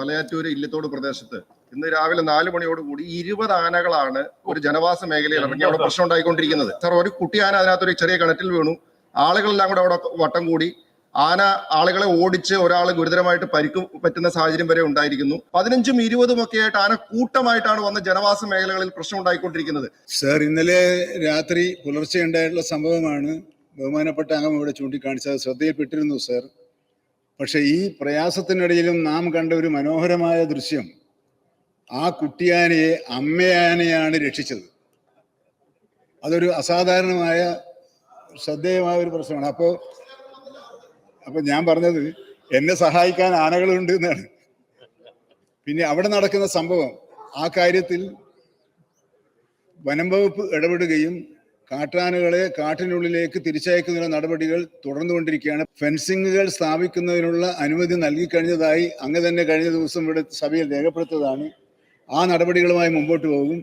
മലയാറ്റൂര് ഇല്ലത്തോട് പ്രദേശത്ത് ഇന്ന് രാവിലെ നാല് മണിയോടുകൂടി ഇരുപത് ആനകളാണ് ഒരു ജനവാസ മേഖലയിൽ ഇറങ്ങി അവിടെ പ്രശ്നം ഉണ്ടായിക്കൊണ്ടിരിക്കുന്നത്. സാർ ഒരു കുട്ടി ആന അതിനകത്തൊരു ചെറിയ കിണറ്റിൽ വീണു. ആളുകളെല്ലാം കൂടെ അവിടെ വട്ടം കൂടി. ആന ആളുകളെ ഓടിച്ച് ഒരാൾ ഗുരുതരമായിട്ട് പരിക്ക് പറ്റുന്ന സാഹചര്യം വരെ ഉണ്ടായിരിക്കുന്നു. പതിനഞ്ചും ഇരുപതും ഒക്കെ ആയിട്ട് ആന കൂട്ടമായിട്ടാണ് വന്ന ജനവാസ മേഖലകളിൽ പ്രശ്നം ഉണ്ടായിക്കൊണ്ടിരിക്കുന്നത്. സർ ഇന്നലെ രാത്രി പുലർച്ചെ ഉണ്ടായിട്ടുള്ള സംഭവമാണ് ബഹുമാനപ്പെട്ട അംഗം ഇവിടെ ചൂണ്ടിക്കാണിച്ചത്. ശ്രദ്ധയിൽപ്പെട്ടിരുന്നു സർ. പക്ഷെ ഈ പ്രയാസത്തിനിടയിലും നാം കണ്ട ഒരു മനോഹരമായ ദൃശ്യം. ആ കുട്ടിയാനയെ അമ്മയാനയാണ് രക്ഷിച്ചത്. അതൊരു അസാധാരണമായ ശ്രദ്ധേയമായ ഒരു പ്രശ്നമാണ്. അപ്പോൾ അപ്പോൾ ഞാൻ പറഞ്ഞത് എന്നെ സഹായിക്കാൻ ആനകളുണ്ട് എന്നാണ്. പിന്നെ അവിടെ നടക്കുന്ന സംഭവം ആ കാര്യത്തിൽ വനം വകുപ്പ് ഇടപെടുകയും കാട്ടാനകളെ കാട്ടിനുള്ളിലേക്ക് തിരിച്ചയക്കുന്നതിനുള്ള നടപടികൾ തുടർന്നുകൊണ്ടിരിക്കുകയാണ്. ഫെൻസിങ്ങുകൾ സ്ഥാപിക്കുന്നതിനുള്ള അനുമതി നൽകിക്കഴിഞ്ഞതായി അങ്ങ് തന്നെ കഴിഞ്ഞ ദിവസം ഇവിടെ സഭയിൽ രേഖപ്പെടുത്തതാണ് ആ നടപടികളുമായി മുമ്പോട്ട് പോകും.